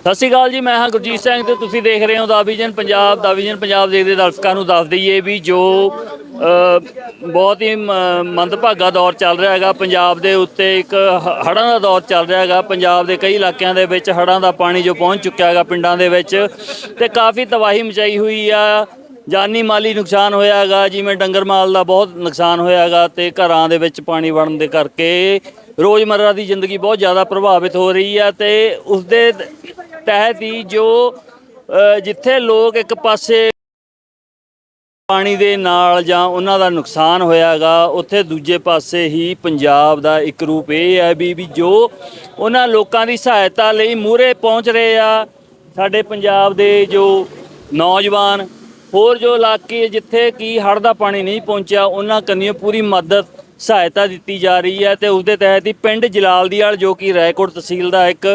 ਸਤਿ ਸ਼੍ਰੀ ਅਕਾਲ ਜੀ, ਮੈਂ ਹਾਂ ਗੁਰਜੀਤ ਸਿੰਘ ਤੇ ਤੁਸੀਂ ਦੇਖ ਰਹੇ ਹੋ ਦਾ ਵਿਜ਼ਨ ਪੰਜਾਬ, ਦਾ ਵਿਜ਼ਨ ਪੰਜਾਬ ਦੇਖਦੇ ਦਰਸ਼ਕਾਂ ਨੂੰ ਦੱਸ ਦਈਏ ਵੀ ਜੋ ਬਹੁਤ ਹੀ ਮ- ਮੰਦਭਾਗਾ ਦੌਰ ਚੱਲ ਰਿਹਾ ਹੈਗਾ। ਪੰਜਾਬ ਦੇ ਉੱਤੇ ਇੱਕ ਹ- ਹੜ੍ਹਾਂ ਦਾ ਦੌਰ ਚੱਲ ਰਿਹਾ ਹੈਗਾ। ਪੰਜਾਬ ਦੇ ਕਈ ਇਲਾਕਿਆਂ ਦੇ ਵਿੱਚ ਹੜ੍ਹਾਂ ਦਾ ਪਾਣੀ ਜੋ ਪਹੁੰਚ ਚੁੱਕਿਆ ਹੈਗਾ ਪਿੰਡਾਂ ਦੇ ਵਿੱਚ ਤੇ ਕਾਫੀ ਤਬਾਹੀ ਮਚਾਈ ਹੋਈ ਆ। ਜਾਨੀ ਮਾਲੀ ਨੁਕਸਾਨ ਹੋਇਆ ਹੈਗਾ, ਜਿਵੇਂ ਡੰਗਰ ਮਾਲ ਦਾ ਬਹੁਤ ਨੁਕਸਾਨ ਹੋਇਆ ਹੈਗਾ ਤੇ ਘਰਾਂ ਦੇ ਵਿੱਚ ਪਾਣੀ ਵੜਨ ਦੇ ਕਰਕੇ ਰੋਜ਼ਮਰਰਾ ਦੀ ਜ਼ਿੰਦਗੀ ਬਹੁਤ ਜ਼ਿਆਦਾ ਪ੍ਰਭਾਵਿਤ ਹੋ ਰਹੀ ਹੈ ਤੇ ਉਸ ਦੇ ਤਹਿਤ ਹੀ ਜੋ ਜਿੱਥੇ ਲੋਕ ਇੱਕ ਪਾਸੇ ਪਾਣੀ ਦੇ ਨਾਲ ਜਾਂ ਉਹਨਾਂ ਦਾ ਨੁਕਸਾਨ ਹੋਇਆਗਾ, ਉੱਥੇ ਦੂਜੇ ਪਾਸੇ ਹੀ ਪੰਜਾਬ ਦਾ ਇੱਕ ਰੂਪ ਇਹ ਹੈ ਵੀ ਵੀ ਜੋ ਉਹਨਾਂ ਲੋਕਾਂ ਦੀ ਸਹਾਇਤਾ ਲਈ ਮੂਹਰੇ ਪਹੁੰਚ ਰਹੇ ਆ, ਸਾਡੇ ਪੰਜਾਬ ਦੇ ਜੋ ਨੌਜਵਾਨ, ਹੋਰ ਜੋ ਇਲਾਕੇ ਜਿੱਥੇ ਕੀ ਹੜ੍ਹ ਦਾ ਪਾਣੀ ਨਹੀਂ ਪਹੁੰਚਿਆ, ਉਹਨਾਂ ਕੰਨੀਓ ਪੂਰੀ ਮਦਦ, ਸਹਾਇਤਾ ਦਿੱਤੀ ਜਾ ਰਹੀ ਹੈ ਤੇ ਉਸ ਦੇ ਤਹਿਤ ਹੀ ਪਿੰਡ ਜਲਾਲਦੀਵਾਲ ਜੋ ਕਿ ਰਾਏਕੋਟ ਤਹਿਸੀਲ ਦਾ ਇੱਕ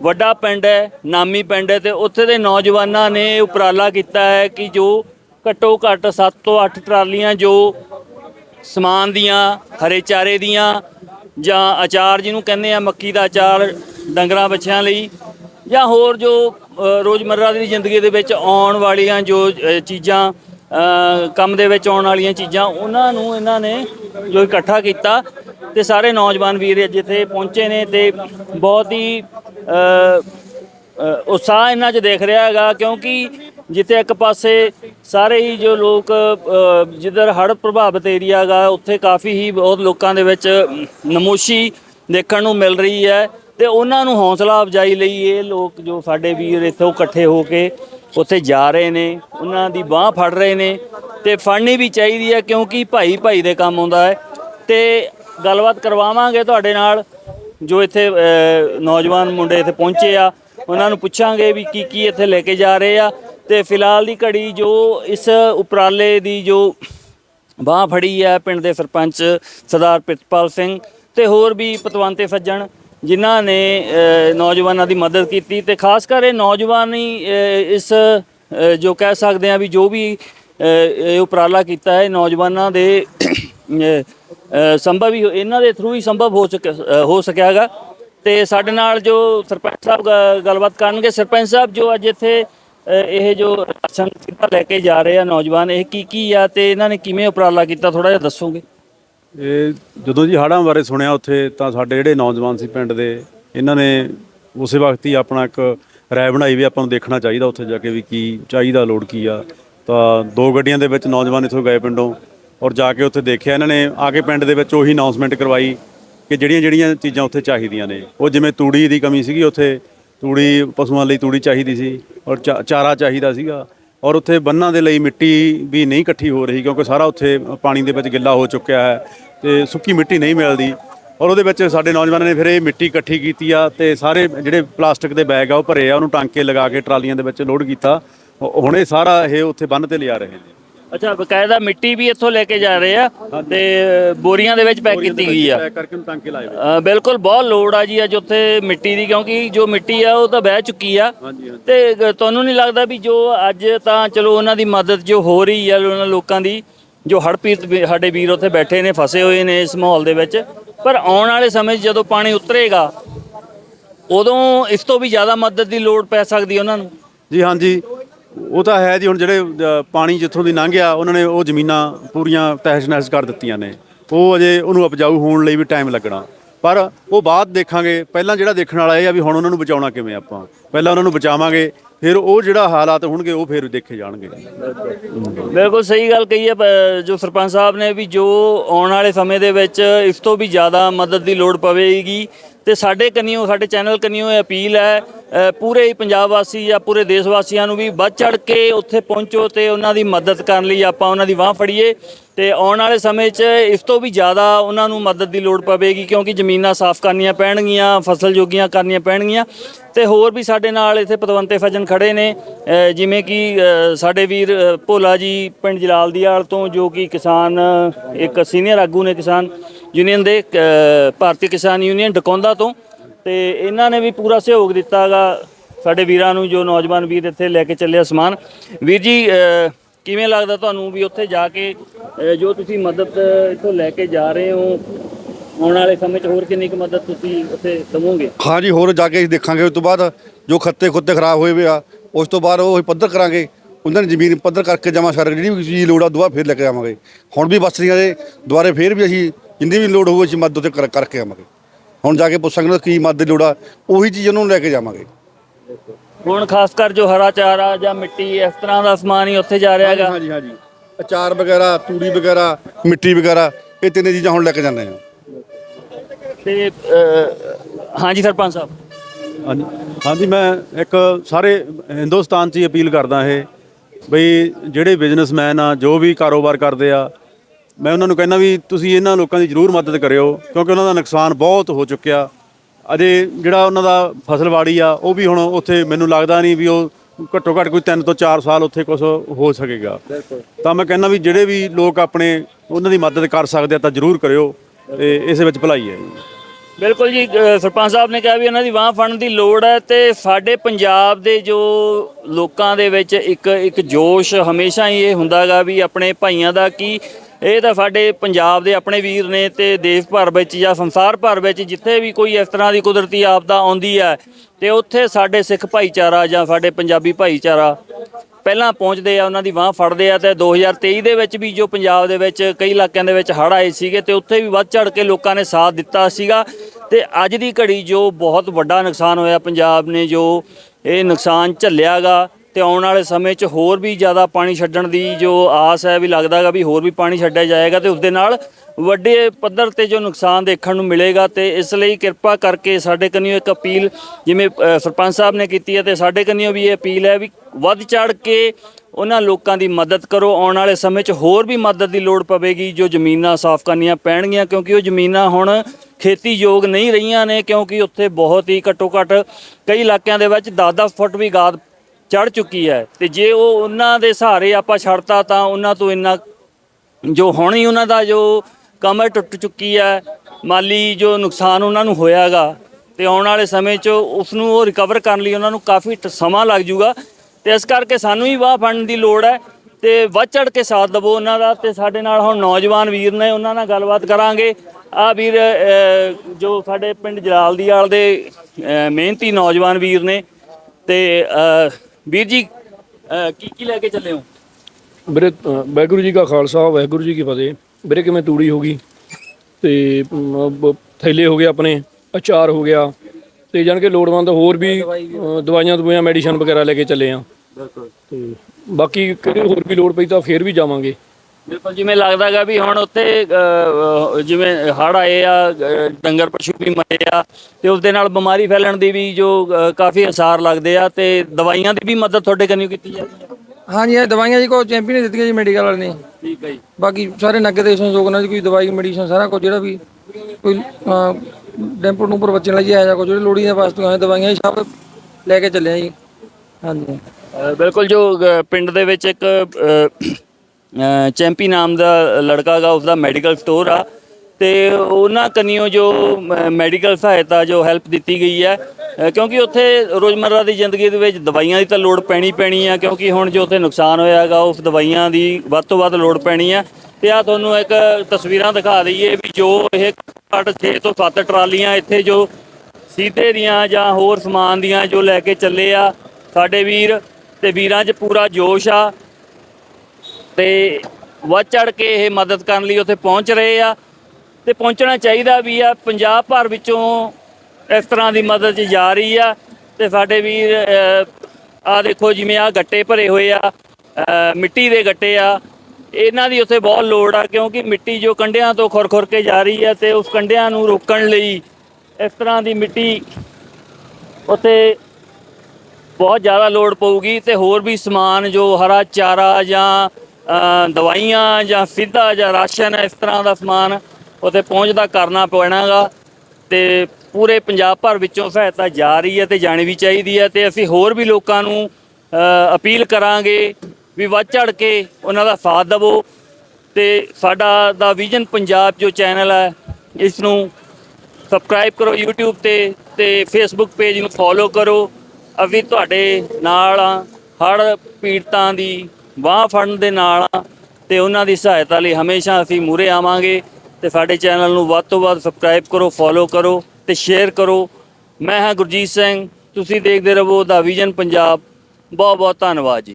ਵੱਡਾ ਪਿੰਡ ਹੈ ਨਾਮੀ ਪਿੰਡ ਹੈ ਤੇ ਉੱਥੇ ਦੇ ਨੌਜਵਾਨਾਂ ਨੇ ਉਪਰਾਲਾ ਕੀਤਾ ਹੈ ਕਿ ਜੋ ਘੱਟੋ ਘੱਟ 7 ਤੋਂ 8 ਟਰਾਲੀਆਂ ਜੋ ਸਮਾਨ ਦੀਆਂ ਹਰੇ ਚਾਰੇ ਦੀਆਂ ਜਾਂ ਅਚਾਰ ਜਿਹਨੂੰ ਕਹਿੰਦੇ ਆ ਮੱਕੀ ਦਾ ਅਚਾਰ ਡੰਗਰਾਂ ਬੱਚਿਆਂ ਲਈ ਜਾਂ ਹੋਰ ਜੋ ਅ, ਰੋਜ਼ਮਰਰਾ ਦੀ ਜ਼ਿੰਦਗੀ ਦੇ ਵਿੱਚ ਆਉਣ ਵਾਲੀਆਂ ਜੋ ਚੀਜ਼ਾਂ ਕੰਮ ਦੇ ਵਿੱਚ ਆਉਣ ਵਾਲੀਆਂ ਚੀਜ਼ਾਂ ਉਹਨਾਂ ਨੂੰ ਇਹਨਾਂ ਨੇ ਜੋ ਇਕੱਠਾ ਕੀਤਾ ਤੇ ਸਾਰੇ ਨੌਜਵਾਨ ਵੀਰ ਜਿੱਥੇ ਪਹੁੰਚੇ ਨੇ ਤੇ ਬਹੁਤ ਹੀ ਉਤਸ਼ਾਹ ਇਹਨਾਂ 'ਚ ਦੇਖ ਰਿਹਾ ਹੈਗਾ ਕਿਉਂਕਿ ਜਿੱਥੇ ਇੱਕ ਪਾਸੇ ਸਾਰੇ ਹੀ ਜੋ ਲੋਕ ਜਿੱਧਰ ਹੜ੍ਹ ਪ੍ਰਭਾਵਿਤ ਏਰੀਆ ਹੈਗਾ, ਉੱਥੇ ਕਾਫੀ ਹੀ ਬਹੁਤ ਲੋਕਾਂ ਦੇ ਵਿੱਚ ਨਮੋਸ਼ੀ ਦੇਖਣ ਨੂੰ ਮਿਲ ਰਹੀ ਹੈ ਤੇ ਉਹਨਾਂ ਨੂੰ ਹੌਸਲਾ ਅਫਜਾਈ ਲਈ ਇਹ ਲੋਕ ਜੋ ਸਾਡੇ ਵੀਰ ਇੱਥੋਂ ਇਕੱਠੇ ਹੋ ਕੇ ਉੱਥੇ ਜਾ ਰਹੇ ਨੇ, ਉਹਨਾਂ ਦੀ ਬਾਹ ਫੜ ਰਹੇ ਨੇ ਤੇ ਫੜਨੀ ਵੀ ਚਾਹੀਦੀ ਹੈ ਕਿਉਂਕਿ ਭਾਈ ਭਾਈ ਦੇ ਕੰਮ ਆਉਂਦਾ ਹੈ ਤੇ ਗੱਲਬਾਤ ਕਰਵਾਵਾਂਗੇ ਤੁਹਾਡੇ ਨਾਲ। ਜੋ ਇੱਥੇ ਨੌਜਵਾਨ ਮੁੰਡੇ ਇੱਥੇ ਪਹੁੰਚੇ ਆ, ਉਹਨਾਂ ਨੂੰ ਪੁੱਛਾਂਗੇ ਵੀ ਕੀ ਕੀ ਇੱਥੇ ਲੈ ਕੇ ਜਾ ਰਹੇ ਆ। ਤੇ ਫਿਲਹਾਲ ਦੀ ਘੜੀ ਜੋ ਇਸ ਉਪਰਾਲੇ ਦੀ ਜੋ ਬਾਹ ਫੜੀ ਹੈ ਪਿੰਡ ਦੇ ਸਰਪੰਚ ਸਰਦਾਰ ਪ੍ਰਿਤਪਾਲ ਸਿੰਘ ਤੇ ਹੋਰ ਵੀ ਪਤਵੰਤੇ ਸੱਜਣ, ਜਿਨ੍ਹਾਂ ਨੇ ਨੌਜਵਾਨਾਂ ਦੀ ਮਦਦ ਕੀਤੀ ਤੇ ਖਾਸ ਕਰ ਇਹ ਨੌਜਵਾਨੀ ਇਸ ਜੋ ਕਹਿ ਸਕਦੇ ਆ ਵੀ ਜੋ ਵੀ ਇਹ ਉਪਰਾਲਾ ਕੀਤਾ ਹੈ, ਨੌਜਵਾਨਾਂ ਦੇ ਸੰਭਵ ਹੀ ਇਹਨਾਂ ਦੇ ਥਰੂ ਹੀ ਸੰਭਵ ਹੋ ਸਕਿਆ ਹੋ ਸਕਿਆ ਹੈਗਾ ਤੇ ਸਾਡੇ ਨਾਲ ਜੋ ਸਰਪੰਚ ਸਾਹਿਬ ਗੱਲਬਾਤ ਕਰਨਗੇ। ਸਰਪੰਚ ਸਾਹਿਬ, ਜੋ ਅੱਜ ਇੱਥੇ ਇਹ ਜੋ ਰਾਸ਼ਨ ਸਿੱਧਾ ਲੈ ਕੇ ਜਾ ਰਹੇ ਆ ਨੌਜਵਾਨ, ਇਹ ਕੀ ਕੀ ਆ ਤੇ ਇਹਨਾਂ ਨੇ ਕਿਵੇਂ ਉਪਰਾਲਾ ਕੀਤਾ? ਥੋੜਾ ਜਿਹਾ ਦੱਸੋਗੇ? ਇਹ ਜਦੋਂ ਜੀ ਹੜ੍ਹਾਂ ਬਾਰੇ ਸੁਣਿਆ ਉੱਥੇ, ਤਾਂ ਸਾਡੇ ਜਿਹੜੇ ਨੌਜਵਾਨ ਸੀ ਪਿੰਡ ਦੇ, ਇਹਨਾਂ ਨੇ ਉਸੇ ਵਕਤ ਹੀ ਆਪਣਾ ਇੱਕ ਰਾਏ ਬਣਾਈ ਵੀ ਆਪਾਂ ਨੂੰ ਦੇਖਣਾ ਚਾਹੀਦਾ ਉੱਥੇ ਜਾ ਕੇ ਵੀ ਕੀ ਚਾਹੀਦਾ, ਲੋੜ ਕੀ ਆ। ਤਾਂ ਦੋ ਗੱਡੀਆਂ ਦੇ ਵਿੱਚ ਨੌਜਵਾਨ ਇੱਥੋਂ ਗਏ ਪਿੰਡੋਂ। ਔਰ ਜਾ ਕੇ ਉੱਥੇ ਦੇਖਿਆ ਇਹਨਾਂ ਨੇ ਆ ਕੇ ਪਿੰਡ ਦੇ ਵਿੱਚ ਉਹੀ ਅਨਾਉਂਸਮੈਂਟ ਕਰਵਾਈ ਕਿ ਜਿਹੜੀਆਂ ਜਿਹੜੀਆਂ ਚੀਜ਼ਾਂ ਉੱਥੇ ਚਾਹੀਦੀਆਂ ਨੇ। ਉਹ ਜਿਵੇਂ ਤੂੜੀ ਦੀ ਕਮੀ ਸੀਗੀ ਉੱਥੇ, ਤੂੜੀ ਪਸ਼ੂਆਂ ਲਈ ਤੂੜੀ ਚਾਹੀਦੀ ਸੀ ਔਰ ਚਾ- ਚਾਰਾ ਚਾਹੀਦਾ ਸੀਗਾ ਔਰ ਉੱਥੇ ਬੰਨਾਂ ਦੇ ਲਈ ਮਿੱਟੀ ਵੀ ਨਹੀਂ ਇਕੱਠੀ ਹੋ ਰਹੀ ਕਿਉਂਕਿ ਸਾਰਾ ਉੱਥੇ ਪਾਣੀ ਦੇ ਵਿੱਚ ਗਿੱਲਾ ਹੋ ਚੁੱਕਿਆ ਹੈ ਤੇ ਸੁੱਕੀ ਮਿੱਟੀ ਨਹੀਂ ਮਿਲਦੀ ਔਰ ਉਹਦੇ ਵਿੱਚ ਸਾਡੇ ਨੌਜਵਾਨਾਂ ਨੇ ਫਿਰ ਇਹ ਮਿੱਟੀ ਇਕੱਠੀ ਕੀਤੀ ਆ ਤੇ ਸਾਰੇ ਜਿਹੜੇ ਪਲਾਸਟਿਕ ਦੇ ਬੈਗ ਆ ਉਹ ਭਰੇ ਆ, ਉਹਨੂੰ ਟਾਂਕੇ ਲਗਾ ਕੇ ਟਰਾਲੀਆਂ ਦੇ ਵਿੱਚ ਲੋਡ ਕੀਤਾ। ਹੁ- ਹੁਣ ਇਹ ਸਾਰਾ ਇਹ ਉੱਥੇ ਬੰਨ ਤੇ ਲਿਆ ਰਹੇ ਨੇ। ਅੱਛਾ ਬਕਾਇਦਾ ਮਿੱਟੀ ਵੀ ਇੱਥੋਂ ਲੈ ਕੇ ਜਾ ਰਹੇ ਆ ਤੇ ਬੋਰੀਆਂ ਦੇ ਵਿੱਚ ਪੈਕ ਕੀਤੀ ਗਈ ਆ। ਪੈਕ ਕਰਕੇ ਉਹਨੂੰ ਟਾਂਕੇ ਲਾਏ ਹੋਏ। ਅ, ਬਿਲਕੁਲ ਬਹੁਤ ਲੋੜ ਆ ਜੀ ਅੱਜ ਉੱਥੇ ਮਿੱਟੀ ਦੀ ਕਿਉਂਕਿ ਜੋ ਮਿੱਟੀ ਆ ਉਹ ਤਾਂ ਬਹਿ ਚੁੱਕੀ ਆ। ਤੇ ਤੁਹਾਨੂੰ ਨਹੀਂ ਲੱਗਦਾ ਵੀ ਜੋ ਅੱਜ ਤਾਂ ਚਲੋ ਉਹਨਾਂ ਦੀ ਮਦਦ ਜੋ ਹੋ ਰਹੀ ਆ ਉਹਨਾਂ ਲੋਕਾਂ ਦੀ ਜੋ ਵੀ ਸਾਡੇ ਵੀਰ ਉੱਥੇ ਬੈਠੇ ਨੇ ਫਸੇ ਹੋਏ ਨੇ ਇਸ ਮਾਹੌਲ ਦੇ ਵਿੱਚ। ਪਰ ਆਉਣ ਵਾਲੇ ਸਮੇਂ 'ਚ ਜਦੋਂ ਪਾਣੀ ਉਤਰੇਗਾ ਉਦੋਂ ਇਸ ਤੋਂ ਵੀ ਜ਼ਿਆਦਾ ਮਦਦ ਦੀ ਲੋੜ ਪੈ ਸਕਦੀ ਉਹਨਾਂ ਨੂੰ। ਜੀ ਹਾਂਜੀ। ਉਹ ਤਾਂ ਹੈ ਜੀ ਹੁਣ ਜਿਹੜੇ ਅ, ਪਾਣੀ ਜਿੱਥੋਂ ਦੀ ਲੰਘਿਆ ਉਹਨਾਂ ਨੇ ਉਹ ਜ਼ਮੀਨਾਂ ਪੂਰੀਆਂ ਤਹਿਸ ਨਹਿਸ ਕਰ ਦਿੱਤੀਆਂ ਨੇ। ਉਹ ਅਜੇ ਉਹਨੂੰ ਉਪਜਾਊ ਹੋਣ ਲਈ ਵੀ ਟਾਈਮ ਲੱਗਣਾ। ਪਰ ਉਹ ਬਾਅਦ ਦੇਖਾਂਗੇ ਪਹਿਲਾਂ ਜਿਹੜਾ ਦੇਖਣ ਵਾਲਾ ਇਹ ਆ ਵੀ ਹੁਣ ਉਹਨਾਂ ਨੂੰ ਬਚਾਉਣਾ ਕਿਵੇਂ ਆਪਾਂ। ਪਹਿਲਾਂ ਉਹਨਾਂ ਨੂੰ ਬਚਾਵਾਂਗੇ ਫਿਰ ਉਹ ਜਿਹੜਾ ਹਾਲਾਤ ਹੋਣਗੇ ਉਹ ਫਿਰ ਦੇਖੇ ਜਾਣਗੇ। ਬਿਲਕੁਲ ਸਹੀ ਗੱਲ ਕਹੀ ਹੈ ਪ- ਜੋ ਸਰਪੰਚ ਸਾਹਿਬ ਨੇ ਵੀ ਜੋ ਆਉਣ ਵਾਲੇ ਸਮੇਂ ਦੇ ਵਿੱਚ ਇਸ ਤੋਂ ਵੀ ਜ਼ਿਆਦਾ ਮਦਦ ਦੀ ਲੋੜ ਪਵੇਗੀ। ਤੇ ਸਾਡੇ ਕੰਨਿਓ ਸਾਡੇ ਚੈਨਲ ਕੰਨਿਓ ਇਹ ਅਪੀਲ ਹੈ ਪੂਰੇ ਹੀ ਪੰਜਾਬ ਵਾਸੀ ਜਾਂ ਪੂਰੇ ਦੇਸ਼ ਵਾਸੀਆਂ ਨੂੰ ਵੀ ਵੱਧ ਚੜ ਕੇ ਉੱਥੇ ਪਹੁੰਚੋ ਤੇ ਉਹਨਾਂ ਦੀ ਮਦਦ ਕਰਨ ਲਈ ਆਪਾਂ ਉਹਨਾਂ ਦੀ ਬਾਹ ਫੜੀਏ ਤੇ ਆਉਣ ਵਾਲੇ ਸਮੇਂ 'ਚ ਇਸ ਤੋਂ ਵੀ ਜ਼ਿਆਦਾ ਉਹਨਾਂ ਨੂੰ ਮਦਦ ਦੀ ਲੋੜ ਪਵੇਗੀ ਕਿਉਂਕਿ ਜ਼ਮੀਨਾਂ ਸਾਫ਼ ਕਰਨੀਆਂ ਪੈਣਗੀਆਂ, ਫਸਲ ਜੋਗੀਆਂ ਕਰਨੀਆਂ ਪੈਣਗੀਆਂ ਤੇ ਹੋਰ ਵੀ ਸਾਡੇ ਨਾਲ ਇੱਥੇ ਪਤਵੰਤੇ ਫਜਨ ਖੜੇ ਨੇ ਜਿਵੇਂ ਕਿ ਸਾਡੇ ਵੀਰ ਭੋਲਾ ਜੀ ਪਿੰਡ ਜਲਾਲਦੀਵਾਲ ਤੋਂ ਜੋ ਕਿ ਕਿਸਾਨ, ਇੱਕ ਸੀਨੀਅਰ ਆਗੂ ਨੇ ਕਿਸਾਨ ਯੂਨੀਅਨ ਦੇ ਭਾਰਤੀ ਕਿਸਾਨ ਯੂਨੀਅਨ ਡਕੌਂਦਾ ਤੋਂ। ਤੇ ਇਹਨਾਂ ਨੇ ਵੀ ਪੂਰਾ ਸਹਿਯੋਗ ਦਿੱਤਾਗਾ ਸਾਡੇ ਵੀਰਾਂ ਨੂੰ ਜੋ ਨੌਜਵਾਨ ਵੀਰ ਇੱਥੇ ਲੈ ਕੇ ਚੱਲਿਆ ਸਮਾਨ। ਵੀਰ ਜੀ ਕਿਵੇਂ ਲੱਗਦਾ ਤੁਹਾਨੂੰ ਵੀ ਉੱਥੇ ਜਾ ਕੇ ਜੋ ਤੁਸੀਂ ਮਦਦ ਇੱਥੋਂ ਲੈ ਕੇ ਜਾ ਰਹੇ ਹੋ, ਆਉਣ ਵਾਲੇ ਸਮੇਂ 'ਚ ਹੋਰ ਕਿੰਨੀ ਕੁ ਮਦਦ ਤੁਸੀਂ ਉੱਥੇ ਦਵੋਗੇ? ਹਾਂਜੀ ਹੋਰ ਜਾ ਕੇ ਅਸੀਂ ਦੇਖਾਂਗੇ। ਉਸ ਤੋਂ ਬਾਅਦ ਜੋ ਖੱਤੇ ਖੁੱਤੇ ਖਰਾਬ ਹੋਏ ਵੇ ਆ, ਉਸ ਤੋਂ ਬਾਅਦ ਉਹ ਅਸੀਂ ਪੱਧਰ ਕਰਾਂਗੇ। ਉਹਨਾਂ ਦੀ ਜ਼ਮੀਨ ਪੱਧਰ ਕਰਕੇ ਜਮਾ ਕਰ ਜਿਹੜੀ ਵੀ ਚੀਜ਼ ਲੋੜ ਆ, ਦੁਬਾਰਾ ਫੇਰ ਲੈ ਕੇ ਆਵਾਂਗੇ। ਹੁਣ ਵੀ ਬਸਤੀਆਂ ਦੇ ਦੁਬਾਰੇ ਫੇਰ ਵੀ ਅਸੀਂ ਜਿੰਨੀ ਵੀ ਲੋੜ ਹੋਊ, ਅਸੀਂ ਮਦਦ ਉੱਤੇ ਕਰ- ਕਰਕੇ ਆਵਾਂਗੇ। ਹੁਣ ਜਾ ਕੇ ਪੁੱਛਾਂਗੇ ਕੀ ਮਦਦ ਦੀ ਲੋੜ ਆ ਉਹੀ ਚੀਜ਼ ਉਹਨਾਂ ਨੂੰ ਲੈ ਕੇ ਜਾਵਾਂਗੇ। ਹੁਣ ਖਾਸ ਕਰ ਜੋ ਹਰਾ ਚਾਰਾ ਜਾਂ ਮਿੱਟੀ ਇਸ ਤਰ੍ਹਾਂ ਦਾ ਸਮਾਨ ਹੀ ਉੱਥੇ ਜਾ ਰਿਹਾ ਹੈਗਾ। ਹਾਂਜੀ ਹਾਂਜੀ। ਅਚਾਰ ਵਗੈਰਾ ਤੂੜੀ ਵਗੈਰਾ ਮਿੱਟੀ ਵਗੈਰਾ ਇਹ ਤਿੰਨੇ ਚੀਜ਼ਾਂ ਹੁਣ ਲੈ ਕੇ ਜਾਂਦੇ ਆ ਤੇ ਅਹ, ਹਾਂਜੀ ਸਰਪੰਚ ਸਾਹਿਬ। ਹਾਂਜੀ ਹਾਂਜੀ ਮੈਂ ਇੱਕ ਸਾਰੇ ਹਿੰਦੁਸਤਾਨ 'ਚ ਹੀ ਅਪੀਲ ਕਰਦਾ ਇਹ ਬਈ ਜਿਹੜੇ ਬਿਜ਼ਨਸਮੈਨ ਆ ਜੋ ਵੀ ਕਾਰੋਬਾਰ ਕਰਦੇ ਆ ਮੈਂ ਉਹਨਾਂ ਨੂੰ ਕਹਿੰਦਾ ਵੀ ਤੁਸੀਂ ਇਹਨਾਂ ਲੋਕਾਂ ਦੀ ਜ਼ਰੂਰ ਮਦਦ ਕਰਿਓ ਕਿਉਂਕਿ ਉਹਨਾਂ ਦਾ ਨੁਕਸਾਨ ਬਹੁਤ ਹੋ ਚੁੱਕਿਆ। ਅਜੇ ਜਿਹੜਾ ਉਹਨਾਂ ਦਾ ਫਸਲਵਾੜੀ ਆ ਉਹ ਵੀ ਹੁਣ ਉੱਥੇ ਮੈਨੂੰ ਲੱਗਦਾ ਨਹੀਂ ਵੀ ਉਹ ਘੱਟੋ ਘੱਟ ਕੋਈ 3 ਤੋਂ 4 ਸਾਲ ਉੱਥੇ ਕੁਝ ਹੋ ਸਕੇਗਾ। ਤਾਂ ਮੈਂ ਕਹਿੰਦਾ ਵੀ ਜਿਹੜੇ ਵੀ ਲੋਕ ਆਪਣੇ ਉਹਨਾਂ ਦੀ ਮਦਦ ਕਰ ਸਕਦੇ ਆ ਤਾਂ ਜ਼ਰੂਰ ਕਰਿਓ ਤੇ ਇਸੇ ਵਿੱਚ ਭਲਾਈ ਹੈ। ਬਿਲਕੁਲ ਜੀ ਸਰਪੰਚ ਸਾਹਿਬ ਨੇ ਕਿਹਾ ਵੀ ਇਹਨਾਂ ਦੀ ਬਾਂਹ ਫੜਨ ਦੀ ਲੋੜ ਹੈ ਤੇ ਸਾਡੇ ਪੰਜਾਬ ਦੇ ਜੋ ਲੋਕਾਂ ਦੇ ਵਿੱਚ ਇੱਕ ਇੱਕ ਜੋਸ਼ ਹਮੇਸ਼ਾ ਹੀ ਇਹ ਹੁੰਦਾਗਾ ਵੀ ਆਪਣੇ ਭਾਈਆਂ ਦਾ ਕੀ ਇਹ ਤਾਂ ਸਾਡੇ ਪੰਜਾਬ ਦੇ ਆਪਣੇ ਵੀਰ ਨੇ ਤੇ ਦੇਸ਼ ਭਰ ਵਿੱਚ ਜਾਂ ਸੰਸਾਰ ਭਰ ਵਿੱਚ ਜਿੱਥੇ ਵੀ ਕੋਈ ਇਸ ਤਰ੍ਹਾਂ ਦੀ ਕੁਦਰਤੀ ਆਪਦਾ ਆਉਂਦੀ ਹੈ ਤੇ ਉੱਥੇ ਸਾਡੇ ਸਿੱਖ ਭਾਈਚਾਰਾ ਜਾਂ ਸਾਡੇ ਪੰਜਾਬੀ ਭਾਈਚਾਰਾ ਪਹਿਲਾਂ ਪਹੁੰਚਦੇ ਆ, ਉਹਨਾਂ ਦੀ ਬਾਹ ਫੜਦੇ ਆ ਤੇ 2023 ਦੇ ਵਿੱਚ ਵੀ ਜੋ ਪੰਜਾਬ ਦੇ ਵਿੱਚ ਕਈ ਇਲਾਕਿਆਂ ਦੇ ਵਿੱਚ ਹੜ੍ਹ ਆਏ ਸੀਗੇ ਤੇ ਉੱਥੇ ਵੀ ਵੱਧ ਚੜ ਕੇ ਲੋਕਾਂ ਨੇ ਸਾਥ ਦਿੱਤਾ ਸੀਗਾ ਤੇ ਅੱਜ ਦੀ ਘੜੀ ਜੋ ਬਹੁਤ ਵੱਡਾ ਨੁਕਸਾਨ ਹੋਇਆ ਪੰਜਾਬ ਨੇ ਜੋ ਇਹ ਨੁਕਸਾਨ ਝੱਲਿਆਗਾ ਤੇ ਆਉਣ ਵਾਲੇ ਸਮੇਂ 'ਚ ਹੋਰ ਵੀ ਜ਼ਿਆਦਾ ਪਾਣੀ ਛੱਡਣ ਦੀ ਜੋ ਆਸ ਹੈ, ਵੀ ਲੱਗਦਾਗਾ ਵੀ ਹੋਰ ਵੀ ਪਾਣੀ ਛੱਡਿਆ ਜਾਏਗਾ ਤੇ ਉਸ ਦੇ ਨਾਲ ਵੱਡੇ ਪੱਧਰ ਤੇ ਜੋ ਨੁਕਸਾਨ ਦੇਖਣ ਨੂੰ ਮਿਲੇਗਾ ਤੇ ਇਸ ਲਈ ਕਿਰਪਾ ਕਰਕੇ ਸਾਡੇ ਕੰਨਿਓ ਇੱਕ ਅਪੀਲ ਜਿਵੇਂ ਸਰਪੰਚ ਸਾਹਿਬ ਨੇ ਕੀਤੀ ਹੈ ਤੇ ਸਾਡੇ ਕੰਨਿਓ ਵੀ ਇਹ ਅਪੀਲ ਹੈ ਵੀ ਵੱਧ ਚੜ ਕੇ ਉਹਨਾਂ ਲੋਕਾਂ ਦੀ ਮਦਦ ਕਰੋ। ਆਉਣ ਵਾਲੇ ਸਮੇਂ 'ਚ ਹੋਰ ਵੀ ਮਦਦ ਦੀ ਲੋੜ ਪਵੇਗੀ, ਜੋ ਜ਼ਮੀਨਾਂ ਸਾਫ਼ ਕਰਨੀਆਂ ਪੈਣਗੀਆਂ, ਕਿਉਂਕਿ ਉਹ ਜ਼ਮੀਨਾਂ ਹੁਣ ਖੇਤੀਯੋਗ ਨਹੀਂ ਰਹੀਆਂ ਨੇ, ਕਿਉਂਕਿ ਉੱਥੇ ਬਹੁਤ ਹੀ ਘੱਟੋ ਘੱਟ ਕਈ ਇਲਾਕਿਆਂ ਦੇ ਵਿੱਚ 10-10 ਫੁੱਟ ਵੀ ਗਾਦ ਚੜ ਚੁੱਕੀ ਹੈ ਤੇ ਜੇ ਉਹ ਉਹਨਾਂ ਦੇ ਸਹਾਰੇ ਆਪਾਂ ਛੱਡਤਾ ਤਾਂ ਉਹਨਾਂ ਤੋਂ ਇੰਨਾ ਜੋ ਹੁਣ ਹੀ ਉਹਨਾਂ ਦਾ ਜੋ ਕਮਰ ਟੁੱਟ ਚੁੱਕੀ ਹੈ। ਮਾਲੀ ਜੋ ਨੁਕਸਾਨ ਉਹਨਾਂ ਨੂੰ ਹੋਇਆਗਾ ਤੇ ਆਉਣ ਵਾਲੇ ਸਮੇਂ 'ਚ ਉਸ ਨੂੰ ਉਹ ਰਿਕਵਰ ਕਰਨ ਲਈ ਉਹਨਾਂ ਨੂੰ ਕਾਫੀ ਟ- ਸਮਾਂ ਲੱਗ ਜਾਊਗਾ। ਤੇ ਇਸ ਕਰਕੇ ਸਾਨੂੰ ਹੀ ਵਾਹ ਫੜਨ ਦੀ ਲੋੜ ਹੈ ਤੇ ਵੱਧ ਚੜ ਕੇ ਸਾਥ ਦਵੋ ਉਹਨਾਂ ਦਾ ਤੇ ਸਾਡੇ ਨਾਲ ਹੁਣ ਨੌਜਵਾਨ ਵੀਰ ਨੇ ਉਹਨਾਂ ਨਾਲ ਗੱਲਬਾਤ ਕਰਾਂਗੇ। ਆ ਵੀਰ ਜੋ ਸਾਡੇ ਪਿੰਡ ਜਲਾਲਦੀਵਾਲ ਦੇ ਮਿਹਨਤੀ ਨੌਜਵਾਨ ਵੀਰ ਨੇ ਤੇ ਵੀਰ ਜੀ ਕੀ ਕੀ ਲੈ ਕੇ ਚੱਲੇ ਹੋ? ਵੀਰੇ ਅ, ਵਾਹਿਗੁਰੂ ਜੀ ਕਾ ਖਾਲਸਾ ਵਾਹਿਗੁਰੂ ਜੀ ਕੀ ਫਤਿਹ। ਵੀਰੇ ਕਿਵੇਂ ਤੂੜੀ ਹੋ ਗਈ? ਤੇ ਅਮ, ਬ- ਥੈਲੇ ਹੋ ਗਏ ਆਪਣੇ ਅਚਾਰ ਹੋ ਗਿਆ। ਤੇ ਜਾਣ ਕੇ ਲੋੜਵੰਦ ਹੋਰ ਵੀ ਅ, ਦਵਾਈਆਂ ਦਵਾਈਆਂ ਮੈਡੀਸਨ ਵਗੈਰਾ ਲੈ ਕੇ ਚੱਲੇ ਆ। ਬਿਲਕੁਲ। ਤੇ ਬਾਕੀ ਕਿਤੇ ਹੋਰ ਵੀ ਲੋੜ ਪਈ ਤਾਂ ਫੇਰ ਵੀ ਜਾਵਾਂਗੇ। ਬਿਲਕੁਲ ਜਿਵੇਂ ਲੱਗਦਾਗਾ ਵੀ ਹੁਣ ਅ, ਜਿਵੇਂ ਹੜ੍ਹ ਆਏ ਆ ਡੰਗਰ ਪਸ਼ੂ ਵੀ ਮਰੇ ਆ ਤੇ ਉਸ ਦੇ ਨਾਲ ਬਿਮਾਰੀ ਫੈਲਣ ਦੀ ਵੀ ਜੋ ਕਾਫੀ ਅਸਾਰ ਲੱਗਦੇ ਆ ਤੇ ਦਵਾਈਆਂ ਦੀ ਵੀ ਮਦਦ ਤੁਹਾਡੇ ਕੰਨਿਓ ਕੀਤੀ ਜਾਂਦੀ ਹੈ? ਹਾਂਜੀ ਇਹ ਦਵਾਈਆਂ ਜੀ ਕੋ ਚੈਂਪੀਅਨ ਦਿੱਤੀਆਂ ਜੀ ਮੈਡੀਕਲ ਵਾਲੇ ਨੇ। ਠੀਕ ਹੈ ਜੀ। ਬਾਕੀ ਸਾਰੇ ਨਗਦ ਦੇ ਸਹਿਯੋਗ ਨਾਲ ਜੀ ਕੋਈ ਦਵਾਈ ਮੈਡੀਸਨ ਸਾਰਾ ਕੁਝ ਜਿਹੜਾ ਵੀ ਕੋਈ ਡੈਂਪਰ ਨੂੰ ਉੱਪਰ ਬੱਚਣ ਲਈ ਆਇਆ ਜਾਂ ਕੁਝ ਜਿਹੜੇ ਲੋੜੀਂਦੀਆਂ ਵਸਤੂਆਂ ਹੈ ਦਵਾਈਆਂ ਸਭ ਲੈ ਕੇ ਚੱਲੇ ਆ ਜੀ। ਹਾਂਜੀ। ਬਿਲਕੁਲ ਜੋ ਪਿੰਡ ਦੇ ਵਿੱਚ ਇੱਕ ਚੈਂਪੀ ਨਾਮ ਦਾ ਲੜਕਾ ਗਾ ਉਸਦਾ ਮੈਡੀਕਲ ਸਟੋਰ ਆ। ਤੇ ਉਹਨਾਂ ਕੰਨਿਓ ਜੋ ਮ- ਮੈਡੀਕਲ ਸਹਾਇਤਾ, ਜੋ ਹੈਲਪ ਦਿੱਤੀ ਗਈ ਹੈ ਕਿਉਂਕਿ ਉੱਥੇ ਰੋਜ਼ਮਰਰਾ ਦੀ ਜ਼ਿੰਦਗੀ ਦੇ ਵਿੱਚ ਦਵਾਈਆਂ ਦੀ ਤਾਂ ਲੋੜ ਪੈਣੀ ਪੈਣੀ ਆ, ਕਿਉਂਕਿ ਹੁਣ ਜੋ ਉੱਥੇ ਨੁਕਸਾਨ ਹੋਇਆ ਹੈਗਾ, ਉਸ ਦਵਾਈਆਂ ਦੀ ਵੱਧ ਤੋਂ ਵੱਧ ਲੋੜ ਪੈਣੀ ਆ। ਤੇ ਆ ਤੁਹਾਨੂੰ ਇੱਕ ਤਸਵੀਰਾਂ ਦਿਖਾ ਦਈਏ ਵੀ ਜੋ ਇਹ ਘੱਟ 6 ਤੋਂ 7 ਟਰਾਲੀਆਂ ਇੱਥੇ ਜੋ ਸੀਤੇ ਦੀਆਂ ਜਾਂ ਹੋਰ ਸਮਾਨ ਦੀਆਂ ਜੋ ਲੈ ਕੇ ਚੱਲੇ ਆ, ਸਾਡੇ ਵੀਰ ਤੇ ਵੀਰਾਂ 'ਚ ਪੂਰਾ ਜੋਸ਼ ਆ। ਤੇ ਵੱਧ ਚੜ ਕੇ ਇਹ ਮਦਦ ਕਰਨ ਲਈ ਉੱਥੇ ਪਹੁੰਚ ਰਹੇ ਆ ਤੇ ਪਹੁੰਚਣਾ ਚਾਹੀਦਾ ਵੀ ਆ। ਪੰਜਾਬ ਭਰ ਵਿੱਚੋਂ ਇਸ ਤਰ੍ਹਾਂ ਦੀ ਮਦਦ ਜਾ ਰਹੀ ਆ ਤੇ ਸਾਡੇ ਵੀਰ ਆ ਦੇਖੋ ਜਿਵੇਂ ਆ ਗੱਟੇ ਭਰੇ ਹੋਏ ਆ ਮਿੱਟੀ ਦੇ ਗੱਟੇ ਆ। ਇਹਨਾਂ ਦੀ ਉੱਥੇ ਬਹੁਤ ਲੋੜ ਆ ਕਿਉਂਕਿ ਮਿੱਟੀ ਜੋ ਕੰਡਿਆਂ ਤੋਂ ਖੁਰਖੁਰ ਕੇ ਜਾ ਰਹੀ ਹੈ ਤੇ ਉਸ ਕੰਡਿਆਂ ਨੂੰ ਰੋਕਣ ਲਈ ਇਸ ਤਰ੍ਹਾਂ ਦੀ ਮਿੱਟੀ ਉੱਥੇ ਬਹੁਤ ਜ਼ਿਆਦਾ ਲੋੜ ਪਊਗੀ ਤੇ ਹੋਰ ਵੀ ਸਮਾਨ ਜੋ ਹਰਾ ਚਾਰਾ ਜਾਂ ਦਵਾਈਆਂ ਜਾਂ ਸਿੱਧਾ ਜਾਂ ਰਾਸ਼ਨ ਇਸ ਤਰ੍ਹਾਂ ਦਾ ਸਮਾਨ ਉੱਥੇ ਪਹੁੰਚਦਾ ਕਰਨਾ ਪੈਣਾਗਾ ਤੇ ਪੂਰੇ ਪੰਜਾਬ ਭਰ ਵਿੱਚੋਂ ਸਹਾਇਤਾ ਜਾ ਰਹੀ ਹੈ ਤੇ ਜਾਣੀ ਵੀ ਚਾਹੀਦੀ ਹੈ ਤੇ ਅਸੀਂ ਹੋਰ ਵੀ ਲੋਕਾਂ ਨੂੰ ਅਪੀਲ ਕਰਾਂਗੇ ਵੀ ਵੱਧ ਚੜ ਕੇ ਉਹਨਾਂ ਦਾ ਸਾਥ ਦੇਵੋ ਤੇ ਸਾਡਾ ਦਾ ਵਿਜ਼ਨ ਪੰਜਾਬ ਜੋ ਚੈਨਲ ਹੈ, ਇਸ ਨੂੰ ਸਬਸਕ੍ਰਾਈਬ ਕਰੋ YouTube ਤੇ ਤੇ Facebook ਪੇਜ ਨੂੰ ਫੋਲੋ ਕਰੋ। ਅਸੀਂ ਤੁਹਾਡੇ ਨਾਲ ਹਰ ਪੀੜਤਾਂ ਦੀ ਬਾਹ ਫੜਨ ਦੇ ਨਾਲ ਆ ਤੇ ਉਹਨਾਂ ਦੀ ਸਹਾਇਤਾ ਲਈ ਹਮੇਸ਼ਾ ਅਸੀਂ ਮੂਰੇ ਆਵਾਂਗੇ ਤੇ ਸਾਡੇ ਚੈਨਲ ਨੂੰ ਵੱਧ ਤੋਂ ਵੱਧ ਸਬਸਕ੍ਰਾਈਬ ਕਰੋ ਫੋਲੋ ਕਰੋ ਤੇ ਸ਼ੇਅਰ ਕਰੋ। ਮੈਂ ਹਾਂ ਗੁਰਜੀਤ ਸਿੰਘ, ਤੁਸੀਂ ਦੇਖਦੇ ਰਹੋ ਦਾ ਵਿਜ਼ਨ ਪੰਜਾਬ। ਬਹੁਤ ਬਹੁਤ ਧੰਨਵਾਦ ਜੀ।